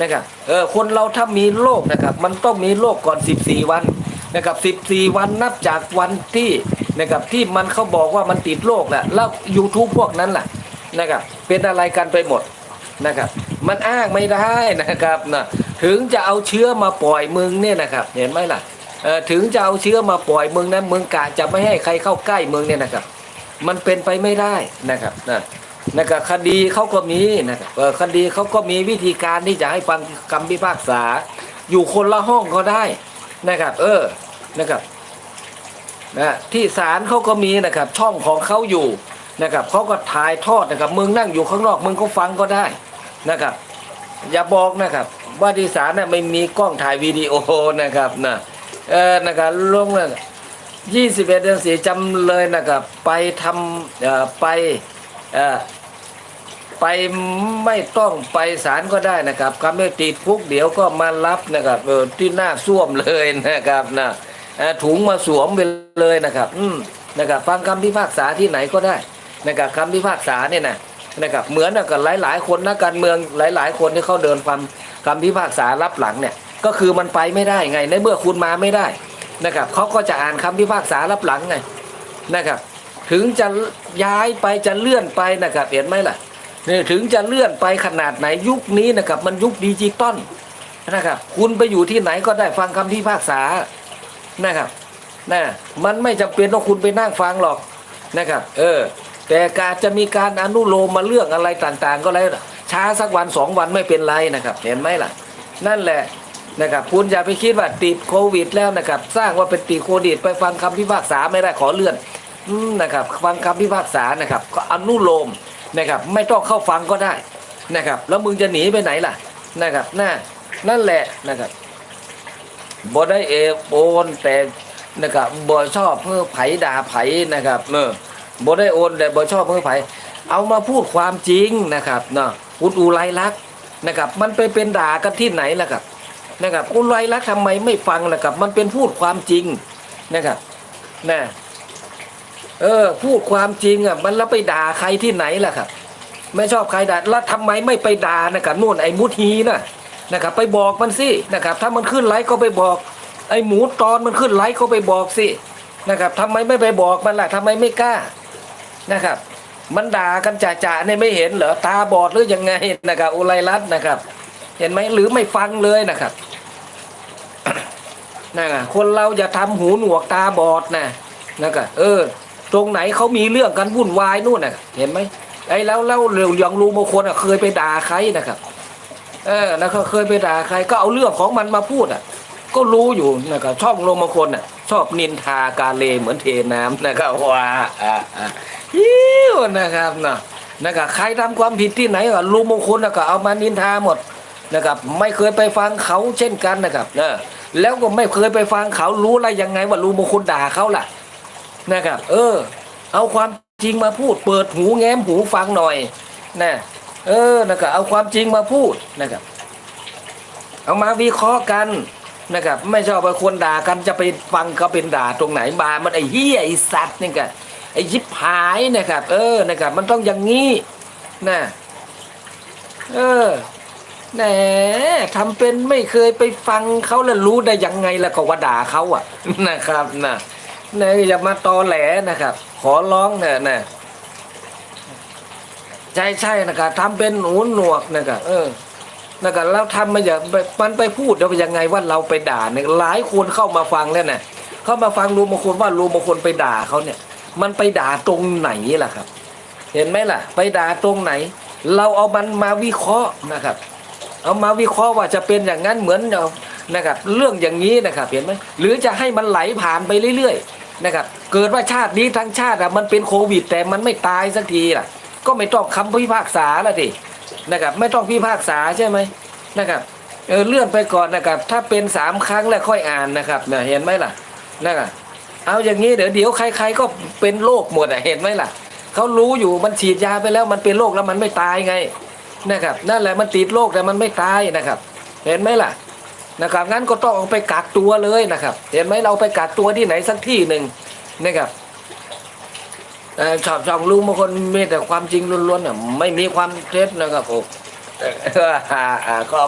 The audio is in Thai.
นะครับเออคนเราถ้ามีโรคนะครับมันต้องมีโรคก่อน 14 วันนะครับ14 วันนับจากวันที่นะครับที่มันเขาบอกว่ามันติดโรคแหละแล้ว YouTube พวกนั้นล่ะนะครับเป็นอะไรกันไปหมดนะครับมันอ้างไม่ได้นะครับนะถึงจะเอาเชื้อมาปล่อยมึงเนี่ยนะครับเห็นไหมล่ะเออถึงจะเอาเชื้อมาปล่อยมึงนั้นมึงกะจะไม่ให้ใครเข้าใกล้มึงเนี่ยนะครับ มันเป็นไปไม่ได้นะครับนะ นะครับคดีเขาก็มีนะครับคดีเขาก็มีวิธีการที่จะให้ฟังคำพิพากษา อยู่คนละห้องก็ได้นะครับ เออนะครับนะที่ศาลเขาก็มีนะครับ ช่องของเขาอยู่นะครับเขาก็ถ่ายทอดนะครับมึงนั่งอยู่ข้างนอกมึงก็ฟังก็ได้นะครับ อย่าบอกนะครับว่าที่ศาลน่ะไม่มีกล้องถ่ายวิดีโอนะครับนะเออนะครับลงเลยยี่สิบเอ็ดเดือนสี่จำเลยนะครับ ไปทำไปอ่อ ไปไม่ต้องไปศาลก็ได้นะครับคำไม่ติดคุกเดี๋ยวก็มารับนะครับเออที่หน้าส้วมเลยนะครับนะถุงมาสวมไปเลยนะครับ อืมนะครับ ฟังคำพิพากษาที่ไหนก็ได้นะครับคำพิพากษาเนี่ยนะนะครับเหมือนกับหลายๆ คนนักการเมืองหลาย ๆ คนที่เขาเดินฟังคำพิพากษารับหลังเนี่ยก็คือมันไปไม่ได้ไงในเมื่อคุณมาไม่ได้นะครับเขาก็จะอ่านคำพิพากษารับหลังไงนะครับ ถึงจะย้ายไปจะเลื่อนไปนะครับเห็นไหมล่ะ นี่ถึงจะเลื่อนไปขนาดไหนยุคนี้นะครับ มันยุคดิจิตอลนะครับ คุณไปอยู่ที่ไหนก็ได้ฟังคำพิพากษานะครับนะมันไม่จำเป็นต้องคุณไปนั่งฟังหรอกนะครับ เออ แต่การจะมีการอนุโลมมาเรื่องอะไรต่างๆ ก็แล้วช้าสักวันสองวันไม่เป็นไรนะครับ เห็นไหมล่ะ นั่นแหละนะครับคุณอย่าไปคิดว่าติดโควิดแล้วนะครับ สร้างว่าเป็นติดโควิดไปฟังคำพิพากษาไม่ได้ขอเลื่อนอนะครับ ฟังคำพิพากษานะครับก็อนุโลม นะครับไม่ต้องเข้าฟังก็ได้นะครับแล้วมึงจะหนีไปไหนล่ะนะครับน่านั่นแหละนะครับบ่ได้เอโอนแต่นะครับบ่ชอบเพื่อไผด่าไผนะครับเออบ่ได้โอนแต่บ่ชอบเพื่อไผเอามาพูดความจริงนะครับเนาะคุณอุไรลักษณ์นะครับ มันไปเป็นด่ากันที่ไหนล่ะครับนะครับอุไรลักษณ์ทำไมไม่ฟังล่ะครับ มันเป็นพูดความจริงนะครับนะ เออ พูดความจริงอะ มันแล้วไปด่าใครที่ไหนล่ะครับ ไม่ชอบใครด่าแล้วทำไมไม่ไปด่านะครับนู่นไอ้มุทีนะนะครับ ไปบอกมันสินะครับ ถ้ามันขึ้นไลค์ก็ไปบอก ไอ้หมูตอนมันขึ้นไลค์ก็ไปบอกสินะครับทำไมไม่ไปบอกมันล่ะทำไมไม่กล้านะครับ มันด่ากันจ่าๆเนี่ยไม่เห็นเหรอตาบอดหรือยังไงนะครับอุไรรัตน์นะครับ เห็นไหมหรือไม่ฟังเลยนะครับนั่นน่ะคนเราอย่าทำหูหนวกตาบอดนะนะครับเออ ตรงไหนเขามีเรื่องกันวุ่นวายนู่นน่ะ เห็นไหมไอ้แล้วแล้วเรื่องย่างรูมงคลอะเคยไปด่าใครนะครับ เออแล้วก็เคยไปด่าใครก็เอาเรื่องของมันมาพูดอะ ก็รู้อยู่นะครับช่องลมมงคลอะ ชอบนินทากาเลเหมือนเทน้ำนะครับว่าอ่าอ่าฮิวนะครับนะนะครับใครทำความผิดที่ไหนก็ลุงมงคลนะก็เอามานินทาหมดนะครับ ไม่เคยไปฟังเขาเช่นกันนะครับเนะแล้วก็ไม่เคยไปฟังเขารู้อะไรยังไงว่าลุงมงคลด่าเขาล่ะ นะครับ เออ เอาความจริงมาพูด เปิดหูแง้มหูฟังหน่อยนะเออนะครับเอาความจริงมาพูดนะครับ เอามาวิเคราะห์กันนะครับ ไม่ชอบไปคนด่ากันจะไปฟังเขาเป็นด่าตรงไหนมามันไอ้เหี้ยไอ้สัตว์นี่กันไอ้ยิบหายนะครับ เออนะครับ มันต้องอย่างนี้นะเออแหนทำเป็นไม่เคยไปฟังเขาแล้วรู้ได้ยังไงแล้วก็ว่าด่าเขาอะนะครับนะ นะอย่ามาตอแหลนะครับ ขอร้องเถอะนะใช่ใช่นะครับทำเป็นหนูหนวกนะครับเออนะครับแล้วทำมาอย่างมันไปพูดแล้วยังไงว่าเราไปด่าเนี่ยหลายคนเข้ามาฟังแล้วนะเข้ามาฟังรูมงคลว่ารูมงคลไปด่าเขาเนี่ย มันไปด่าตรงไหนล่ะครับ เห็นไหมล่ะ ไปด่าตรงไหน เราเอามันมาวิเคราะห์นะครับ เอามาวิเคราะห์ว่าจะเป็นอย่างนั้นเหมือนเอานะครับ เรื่องอย่างนี้นะครับ เห็นไหมหรือจะให้มันไหลผ่านไปเรื่อยๆ นะครับเกิดว่าชาตินี้ทั้งชาติอะมันเป็นโควิด แต่มันไม่ตายสักทีล่ะ ก็ไม่ต้องคำพิพากษาละดินะครับไม่ต้องพิพากษาใช่ไหมนะครับเออเลื่อนไปก่อนนะครับ ถ้าเป็นสามครั้งแล้วค่อยอ่านนะครับเนี่ยเห็นไหมล่ะนะครับเอาอย่างนี้เดี๋ยวเดี๋ยวใคร ๆก็เป็นโรคหมดอะเห็นไหมล่ะเขารู้อยู่มันฉีดยาไปแล้วมันเป็นโรคแล้วมันไม่ตายไงนะครับนั่นแหละมันติดโรคแต่มันไม่ตายนะครับ เห็นไหมล่ะ นะครับงั้นก็ต้องเอาไปกักตัวเลยนะครับ เห็นไหมเราไปกักตัวที่ไหนสักที่หนึ่งนะครับชอบชองลุงบางคนมีแต่ความจริงล้วนๆไม่มีความเท็จนะครับผมเอออ่าอ่าก็